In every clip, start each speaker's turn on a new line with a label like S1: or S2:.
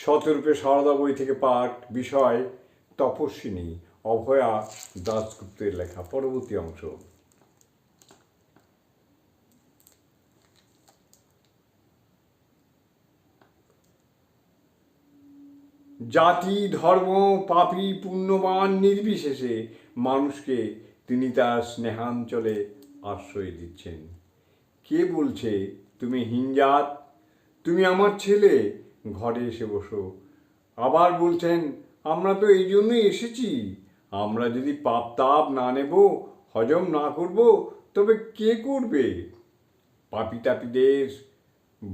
S1: শতরূপে সারদা বই থেকে পাঠ বিষয় তপস্বিনী অভয়া দাসগুপ্তের লেখা, পরবর্তী অংশ। জাতি, ধর্ম, পাপি, পুণ্যবান নির্বিশেষে মানুষকে তিনি তার স্নেহাঞ্চলে আশ্রয় দিচ্ছেন। কে বলছে, তুমি হিংজাত? তুমি আমার ছেলে? ঘরে এসে বসো। আবার বলছেন, আমরা তো এই জন্যই এসেছি। আমরা যদি পাপ তাপ না নেব, হজম না করব, তবে কে করবে? পাপি তাপিদের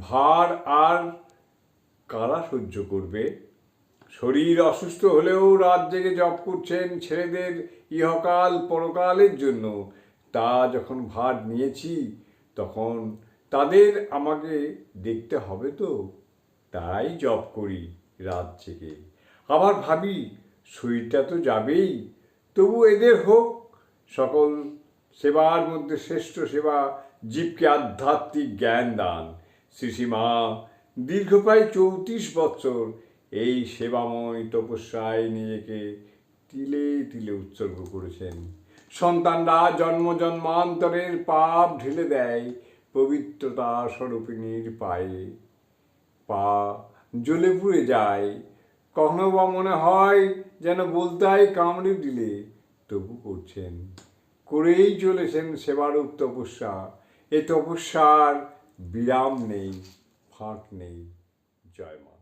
S1: ভার আর কারা সহ্য করবে? শরীর অসুস্থ হলেও রাত জেগে জপ করছেন ছেলেদের ইহকাল পরকালের জন্য। তা যখন ভার নিয়েছি, তখন তাদের আমাকে দেখতে হবে তো? তাই জপ করি রাত জেগে। আবার ভাবি, শরীরটা তো যাবেই, তবু এদের হোক, সকল সেবার মধ্যে শ্রেষ্ঠ সেবা, জীবকে আধ্যাত্মিক জ্ঞান দান। শ্রীসীমা দীর্ঘ প্রায় চৌত্রিশ বৎসর এই সেবাময় তপস্যায় নিজেকে তিলে তিলে উৎসর্গ করেছেন। সন্তানরা জন্ম জন্মান্তরের পাপ ঢেলে দেয়, পবিত্রতা স্বরূপিণীর পায়ে। পা জ্বলে পুড়ে যায়। কখনো বা মনে হয় যেন বলতে হয় কামড়ে দিলে, তবু করছেন। করেই চলেছেন সেবারূপ তপস্যা। এ তপস্যার বিরাম নেই, ফাঁক নেই। জয় মা।